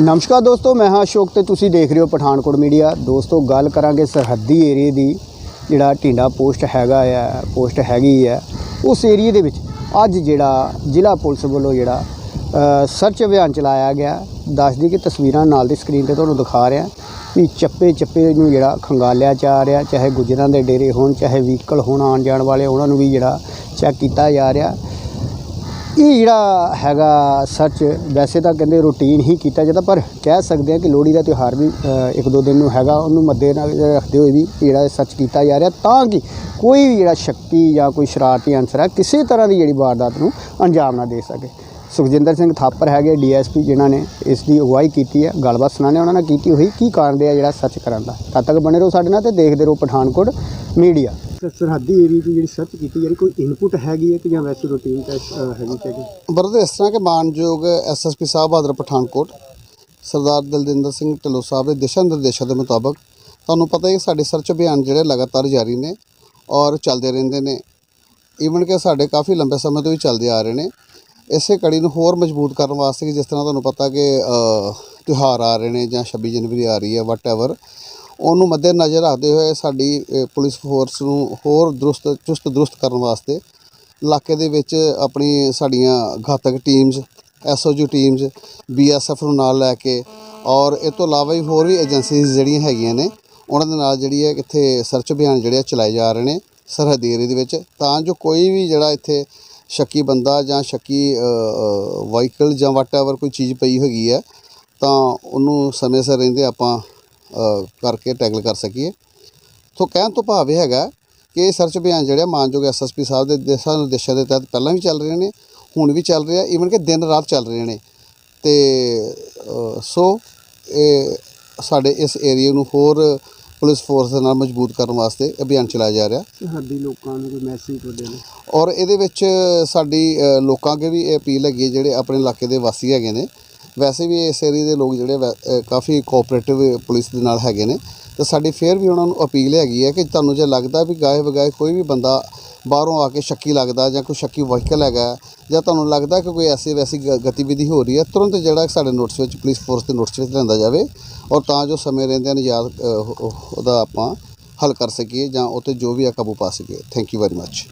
ਨਮਸਕਾਰ ਦੋਸਤੋ, ਮੈਂ ਹਾਂ ਅਸ਼ੋਕ ਤੇ ਤੁਸੀਂ ਦੇਖ ਰਹੇ ਹੋ ਪਠਾਨਕੋਟ ਮੀਡੀਆ। ਦੋਸਤੋ, ਗੱਲ ਕਰਾਂਗੇ ਸਰਹੱਦੀ ਏਰੀਏ ਦੀ, ਜਿਹੜਾ ਢਿੰਡਾ ਪੋਸਟ ਹੈਗਾ ਆ, ਪੋਸਟ ਹੈਗੀ ਹੈ ਉਸ ਏਰੀਏ ਦੇ ਵਿੱਚ ਅੱਜ ਜਿਹੜਾ ਜ਼ਿਲ੍ਹਾ ਪੁਲਿਸ ਵੱਲੋਂ ਜਿਹੜਾ ਸਰਚ ਅਭਿਆਨ ਚਲਾਇਆ ਗਿਆ। ਦੱਸਦੀ ਕਿ ਤਸਵੀਰਾਂ ਨਾਲ ਦੀ ਸਕਰੀਨ ਤੇ ਤੁਹਾਨੂੰ ਦਿਖਾ ਰਿਹਾ ਵੀ ਚੱਪੇ ਚੱਪੇ ਨੂੰ ਜਿਹੜਾ ਖੰਗਾਲਿਆ ਜਾ ਰਿਹਾ, ਚਾਹੇ ਗੁੱਜਰਾਂ ਦੇ ਡੇਰੇ ਹੋਣ, ਚਾਹੇ ਵਹੀਕਲ ਹੋਣ ਆਉਣ ਜਾਣ ਵਾਲੇ, ਉਹਨਾਂ ਨੂੰ ਵੀ ਜਿਹੜਾ ਚੈੱਕ ਕੀਤਾ ਜਾ ਰਿਹਾ। ਇਹ ਜਿਹੜਾ ਹੈਗਾ ਸਰਚ ਵੈਸੇ ਤਾਂ ਕਹਿੰਦੇ ਰੂਟੀਨ ਹੀ ਕੀਤਾ ਜਾਂਦਾ, ਪਰ ਕਹਿ ਸਕਦੇ ਆ ਕਿ ਲੋਹੜੀ ਦਾ ਤਿਉਹਾਰ ਵੀ ਇੱਕ ਦੋ ਦਿਨ ਨੂੰ ਹੈਗਾ, ਉਹਨੂੰ ਮੱਦੇ ਨਜ਼ਰ ਰੱਖਦੇ ਹੋਏ ਵੀ ਜਿਹੜਾ ਸਰਚ ਕੀਤਾ ਜਾ ਰਿਹਾ, ਤਾਂ ਕਿ ਕੋਈ ਵੀ ਜਿਹੜਾ ਸ਼ਕਤੀ ਜਾਂ ਕੋਈ ਸ਼ਰਾਰਤੀ ਅਨਸਰ ਹੈ, ਕਿਸੇ ਤਰ੍ਹਾਂ ਦੀ ਜਿਹੜੀ ਵਾਰਦਾਤ ਨੂੰ ਅੰਜਾਮ ਨਾ ਦੇ ਸਕੇ। ਸੁਖਜਿੰਦਰ ਸਿੰਘ ਥਾਪਰ ਹੈਗੇ ਡੀਐਸਪੀ, ਜਿਨ੍ਹਾਂ ਨੇ ਇਸ ਦੀ ਅਗਵਾਈ ਕੀਤੀ ਹੈ, ਗੱਲਬਾਤ ਸੁਣਾਣੇ ਉਹਨਾਂ ਨਾਲ ਕੀਤੀ ਹੋਈ, ਕੀ ਕਾਰਨ ਦੇ ਆ ਜਿਹੜਾ ਸੱਚ ਕਰਨ ਦਾ। ਤਦ ਤੱਕ ਬਣੇ ਰਹੋ ਸਾਡੇ ਨਾਲ ਤੇ ਦੇਖਦੇ ਰਹੋ ਪਠਾਨਕੋਟ ਮੀਡੀਆ। ਸਰਹੱਦੀ ਏਰੀਆ ਦੀ ਜਿਹੜੀ ਸਰਚ ਕੀਤੀ ਜਾ ਰਹੀ ਕੋਈ ਇਨਪੁਟ ਹੈਗੀ ਹੈ ਕਿ ਜਾਂ ਵੈਸੇ ਰੂਟੀਨ ਟੈਸਟ ਹੈਗੀ ਚੈਕਿੰਗ ਬਰਦਰ ਇਸ ਤਰ੍ਹਾਂ ਕਿ ਮਾਨਯੋਗ ਐਸਐਸਪੀ ਸਾਹਿਬ ਬਹਾਦਰ ਪਠਾਨਕੋਟ ਸਰਦਾਰ ਦਲਜਿੰਦਰ ਸਿੰਘ ਢਿੱਲੋਂ ਸਾਹਿਬ ਦੇ ਦਿਸ਼ਾ ਨਿਰਦੇਸ਼ਾਂ ਦੇ ਮੁਤਾਬਕ ਤੁਹਾਨੂੰ ਪਤਾ ਹੈ ਕਿ ਸਾਡੇ ਸਰਚ ਅਭਿਆਨ ਜਿਹੜੇ ਲਗਾਤਾਰ ਜਾਰੀ ਨੇ ਔਰ ਚੱਲਦੇ ਰਹਿੰਦੇ ਨੇ। ਈਵਨ ਕਿ ਸਾਡੇ ਕਾਫੀ ਲੰਬੇ ਸਮੇਂ ਤੋਂ ਵੀ ਚੱਲਦੇ ਆ ਰਹੇ ਨੇ। ਇਸੇ ਕੜੀ ਨੂੰ ਹੋਰ ਮਜ਼ਬੂਤ ਕਰਨ ਵਾਸਤੇ ਕਿ ਜਿਸ ਤਰ੍ਹਾਂ ਤੁਹਾਨੂੰ ਪਤਾ ਕਿ ਅ, ਤਿਉਹਾਰ ਆ ਰਹੇ ਨੇ ਜਾਂ 26 ਜਨਵਰੀ ਆ ਰਹੀ ਹੈ ਵਟਐਵਰ ਉਹਨੂੰ ਮੱਦੇ ਨਜ਼ਰ ਰੱਖਦੇ ਹੋਏ ਸਾਡੀ ਪੁਲਿਸ ਫੋਰਸ ਨੂੰ ਹੋਰ ਦਰੁਸਤ, ਚੁਸਤ ਦਰੁਸਤ ਕਰਨ ਵਾਸਤੇ ਇਲਾਕੇ ਦੇ ਵਿੱਚ ਆਪਣੀ ਸਾਡੀਆਂ ਘਾਤਕ ਟੀਮਸ ਐਸਓਜੀ ਟੀਮਸ ਬੀਐਸਐਫ ਨੂੰ ਨਾਲ ਲੈ ਕੇ ਔਰ ਇਹ ਤੋਂ ਇਲਾਵਾ ਵੀ ਹੋਰ ਵੀ ਏਜੰਸੀਜ਼ ਜਿਹੜੀਆਂ ਹੈਗੀਆਂ ਨੇ, ਉਹਨਾਂ ਦੇ ਨਾਲ ਜਿਹੜੀ ਹੈ ਇੱਥੇ ਸਰਚ ਅਭਿਆਨ ਜਿਹੜੇ ਆ ਚਲਾਏ ਜਾ ਰਹੇ ਨੇ ਸਰਹੱਦੀ ਏਰੀਏ ਦੇ ਵਿੱਚ। ਤਾਂ ਜੋ ਕੋਈ ਵੀ ਜਿਹੜਾ ਇੱਥੇ ਸ਼ੱਕੀ ਬੰਦਾ ਜਾਂ ਸ਼ੱਕੀ ਵਾਹੀਕਲ ਜਾਂ ਵਟਐਵਰ ਕੋਈ ਚੀਜ਼ ਪਈ ਹੈਗੀ ਹੈ, ਤਾਂ ਉਹਨੂੰ ਸਮੇਂ ਸਿਰ ਰਹਿੰਦੇ ਆਪਾਂ ਕਰਕੇ ਟੈਕਲ ਕਰ ਸਕੀਏ। ਸੋ ਕਹਿਣ ਤੋਂ ਭਾਵ ਇਹ ਹੈਗਾ ਕਿ ਇਹ ਸਰਚ ਅਭਿਆਨ ਜਿਹੜਾ ਮਾਨਯੋਗ ਐਸਐਸਪੀ ਸਾਹਿਬ ਦੇ ਦਿਸ਼ਾ ਨਿਰਦੇਸ਼ਾਂ ਦੇ ਤਹਿਤ ਪਹਿਲਾਂ ਵੀ ਚੱਲ ਰਹੇ ਨੇ ਹੁਣ ਵੀ ਚੱਲ ਰਿਹਾ ਈਵਨ ਕਿ ਦਿਨ ਰਾਤ ਚੱਲ ਰਹੇ ਨੇ। ਤੇ ਸੋ ਇਹ ਸਾਡੇ ਇਸ ਏਰੀਆ ਨੂੰ ਹੋਰ ਪੁਲਿਸ ਫੋਰਸ ਨਾਲ ਮਜ਼ਬੂਤ ਕਰਨ ਵਾਸਤੇ ਅਭਿਆਨ ਚਲਾਇਆ ਜਾ ਰਿਹਾ। ਸਰਹੱਦੀ ਲੋਕਾਂ ਨੂੰ ਕੋਈ ਮੈਸੇਜ ਤੁਹਾਡੇ ਨੇ ਔਰ ਇਹਦੇ ਵਿੱਚ ਸਾਡੀ ਲੋਕਾਂ ਅੱਗੇ ਵੀ ਇਹ ਅਪੀਲ ਹੈਗੀ ਹੈ ਜਿਹੜੇ ਆਪਣੇ ਇਲਾਕੇ ਦੇ ਵਾਸੀ ਹੈਗੇ ਨੇ ਵੈਸੇ ਵੀ ਇਸ ਏਰੀਏ ਦੇ ਲੋਕ ਜਿਹੜੇ ਵੈ- ਅ, ਕਾਫੀ ਕੋਆਪਰੇਟਿਵ ਪੁਲਿਸ ਦੇ ਨਾਲ ਹੈਗੇ ਨੇ। ਤੇ ਸਾਡੀ ਫੇਰ ਵੀ ਉਹਨਾਂ ਨੂੰ ਅਪੀਲ ਹੈਗੀ ਹੈ ਕਿ ਤੁਹਾਨੂੰ ਜੇ ਲੱਗਦਾ ਵੀ ਗਾਏ ਵਗਾਏ ਕੋਈ ਵੀ ਬੰਦਾ ਬਾਹਰੋਂ ਆ ਕੇ ਸ਼ੱਕੀ ਲੱਗਦਾ ਜਾਂ ਕੋਈ ਸ਼ੱਕੀ ਵਹੀਕਲ ਹੈਗਾ ਜਾਂ ਤੁਹਾਨੂੰ ਲੱਗਦਾ ਕਿ ਕੋਈ ਐਸੀ ਵੈਸੀ ਗ- ਗਤੀਵਿਧੀ ਹੋ ਰਹੀ ਹੈ ਤੁਰੰਤ ਜਿਹੜਾ ਸਾਡੇ ਨੋਟਿਸ ਵਿੱਚ ਪੁਲਿਸ ਫੋਰਸ ਦੇ ਨੋਟਿਸ ਵਿੱਚ ਲਿਆਂਦਾ ਜਾਵੇ ਔਰ ਤਾਂ ਜੋ ਸਮੇਂ ਰਹਿੰਦਿਆਂ ਨਿਜਾਤ ਅ, ਉਹ- ਉਹਦਾ ਆਪਾਂ ਹੱਲ ਕਰ ਸਕੀਏ ਜਾਂ ਉਹ 'ਤੇ ਜੋ ਵੀ ਆ ਕਾਬੂ ਪਾ ਸਕੀਏ। Thank you very much